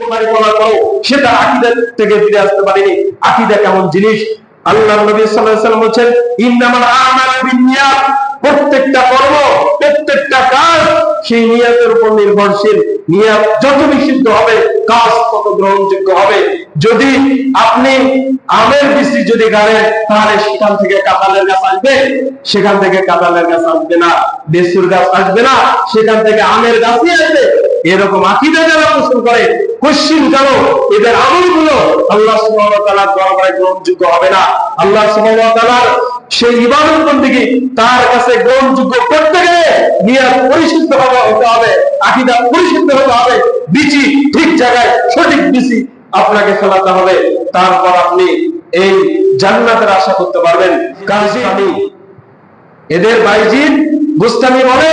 কুরবানি করার থেকে ফিরে আসতে পারেনি। আকিদা কেমন জিনিস? আল্লাহ নবী সাল্লাল্লাহু আলাইহি প্রত্যেকটা কর্ম, প্রত্যেকটা কাজ সেই নিয়তের উপর নির্ভরশীল। নিয়ত যত বিশুদ্ধ হবে, কাজ তত গ্রহণযোগ্য হবে। যদি আপনি আমের বৃষ্টি যদি গাড়েন, তাহলে সেখান থেকে কাঁঠালের গাছ আসবে। সেখান থেকে কাঁঠালের গাছ আসবে না, বেসুর গাছ আসবে না। সেখান থেকে আমের গাছই আসবে। এরকম আকিদা যারা পোষণ করে, কশ্চিন কেন এদের আমলগুলো আল্লাহ সুবহানাহু দরবারে গ্রহণযোগ্য হবে না। আল্লাহ তাআলার সেই ইবাদত বন্দেগী তার কাছে গ্রহণযোগ্য করতে গেলে নিয়ত পরিশুদ্ধ হবে হতে হবে, আকিদা পরিশুদ্ধ হতে হবে, বিচি ঠিক জায়গায় সঠিক বিচি আপনাকে ফেলাতে হবে। তারপর আপনি এই জান্নাতের আশা করতে পারবেন। কাজী এদের বাইজিন গুস্তামি বলে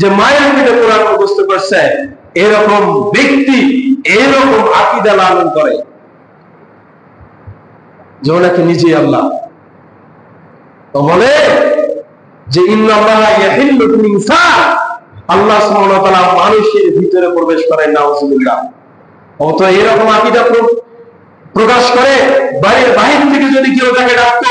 যে মায়ের পেটে কোরআন মুখস্থ করছে, এরকম ব্যক্তি এরকম আকিদা লালন করে। যে নিজে আল্লাহ। তো বলে যে আল্লাহ মানুষের ভিতরে প্রবেশ করেন অত এরকম প্রকাশ করে, বাড়ির বাহির থেকে যদি কেউ তাকে ডাকতো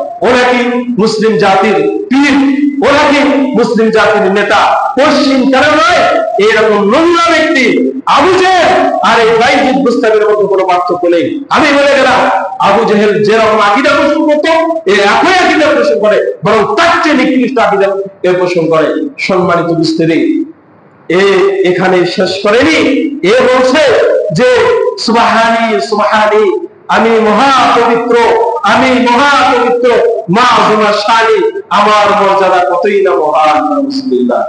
ও নাকি মুসলিম জাতির পীর ও নাকি মুসলিম জাতির নেতা। পশ্চিম কেন নয় এইরকম নোংরা ব্যক্তি, আবু জেহেল, আর এই বাইজিদ মুস্তাফির মধ্যে কোনো পার্থক্য নেই। আমি বলে গেলাম, আবু জেহেল যেরকম আকিদা পোষণ করতো, এ একই আকিদা পোষণ করে, বরং তার চেয়ে নিকৃষ্ট আকিদা এ পোষণ করে। সম্মানিত বুঝতে এ এখানে শেষ করেনি। এ বলছে যে, সুবাহানি সুবাহানি, আমি মহা পবিত্র আমি মহা পবিত্র মা জুমা শানি আমার মর্যাদা কতই না।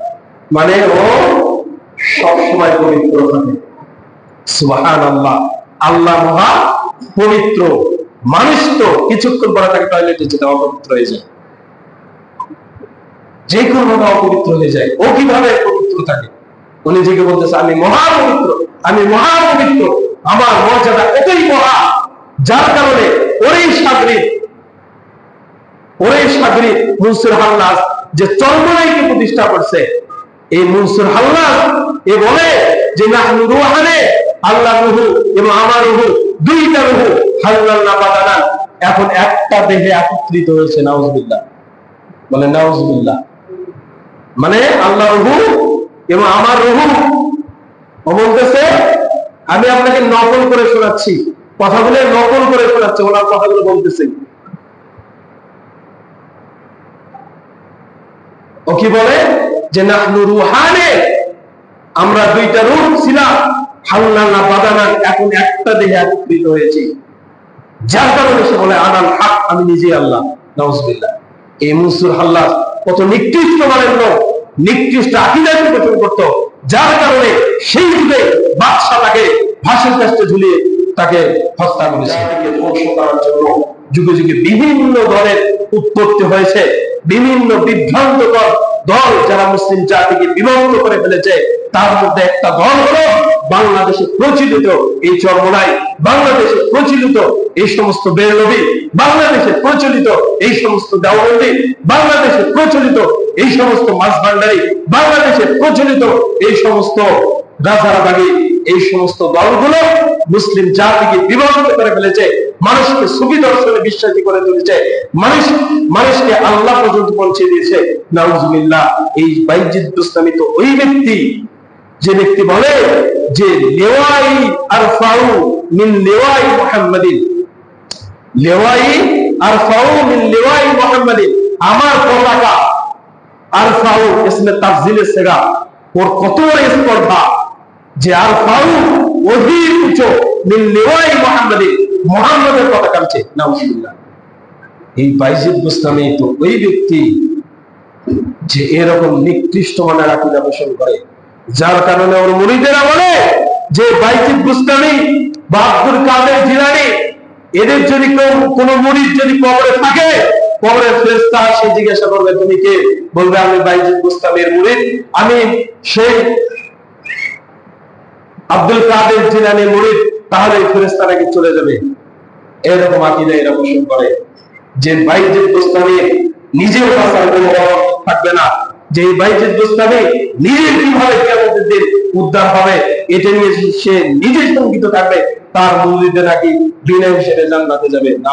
মানে ও সব সময় পবিত্র থাকে। আল্লাহ আল্লাহ মহা পবিত্র মানুষ তো কিছুক্ষণ পরে তাকে টয়লেটে যেতে অপবিত্র হয়ে যায়। যে অপবিত্র হয়ে যায়। ও কীভাবে পবিত্র থাকে? উনি বলতেছে, আমি মহা পবিত্র, আমি মহা পবিত্র, আমার মর্যাদা এতই মহা, যার কারণে সাগরিক এখন একটা দেহে একত্রিত হয়েছে নাউজুবিল্লাহ। বলে নাউজুবিল্লাহ। মানে আল্লাহ রুহু এবং আমার বলতেছে, আমি আপনাকে নকল করে শোনাচ্ছি। কথাগুলো নকল করে শোনাচ্ছি, ওনার কথাগুলো বলতেছে। ও কি বলে? যে নাহনু রুহানে আমরা দুইটা রূপ ছিলাম। হাল্লাল্লা বাদানান এখন একটা দেহে একত্রিত হয়েছি। যার কারণে সে বলে, আনাল হক, আমি নিজে আল্লাহ। নাউজুবিল্লাহ। এই মুসুর হাল্লা কত নিকৃষ্ট মানের নিকৃষ্ট আকিদাকে পোষণ করত। যার কারণে সেই যুগে বাদশা তাকে ফাঁসির কাছে ঝুলিয়ে তাকে হত্যা করেছে। যুগে যুগে বিভিন্ন দলের উৎপত্তি হয়েছে, বিভিন্ন বিভ্রান্তকর দল যারা মুসলিম জাতিকে বিভক্ত করে ফেলেছে, তার মধ্যে একটা দল হলো বাংলাদেশে প্রচলিত এই চরমনাই। বাংলাদেশে প্রচলিত এই সমস্ত বেরলবি বাংলাদেশে প্রচলিত এই সমস্ত দেওবন্দি বাংলাদেশে প্রচলিত এই সমস্ত মাছ ভান্ডারি। বাংলাদেশে প্রচলিত এই সমস্ত রাজারাবাগি এই সমস্ত দলগুলো মুসলিম জাতিকে বিভক্ত করে ফেলেছে, মানুষকে সুবি দর্শনে বিশ্বাসী করে তুলেছে, মানুষ, মানুষকে আল্লাহ পর্যন্ত পৌঁছে দিয়েছে। নাউজুবিল্লাহ, এই বাইজিদ দুস্তামি ওই ব্যক্তি, যে ব্যক্তি বলে যে লেওয়াই আর ফাউ মিন লেওয়াই মুহাম্মাদিন। লেওয়াই আর ফাউ মিন লেওয়াই মুহাম্মাদিন। আমার পতাকা আর ফাউ ইসমে তাফজিলের সেগা ওর কত স্পর্ধা। যে আর মুহাম্মাদের আছে নাউজুবিল্লাহ। এই বাইজিদ বুস্তামি তো ওই ব্যক্তি যে এরকম নিকৃষ্ট মানের আকিদা পোষণ করে। যার কারণে ওর মুরিদেরা বলে যে বাইজিদ বুস্তামি বা আব্দুল কাদের জিলানি, এদের যদি কেউ, কোন মুরিদ যদি কবরে থাকে কবরের ফেরেশতা সে জিজ্ঞাসা করবে, তুমি কে? বলবে, আমি বাইজিদ বুস্তামির মুরিদ আমি সেই আব্দুল কাদের জিলানি মুরিদ, তাহলে এই ফেরেশতা নাকি চলে যাবে? এরকম আকিদা এরা পোষণ করে যে বাইজিদ বুস্তামি নিজের বাঁচার কোনো থাকবে না। যে বাইজিদ বুস্তামি নিজের কীভাবে কিয়ামতের দিন উদ্ধার হবে, এটা নিয়ে সে নিজে শঙ্কিত থাকবে, তার মুরিদে নাকি বিনা হিসেবে জান্নাতে যাবে। না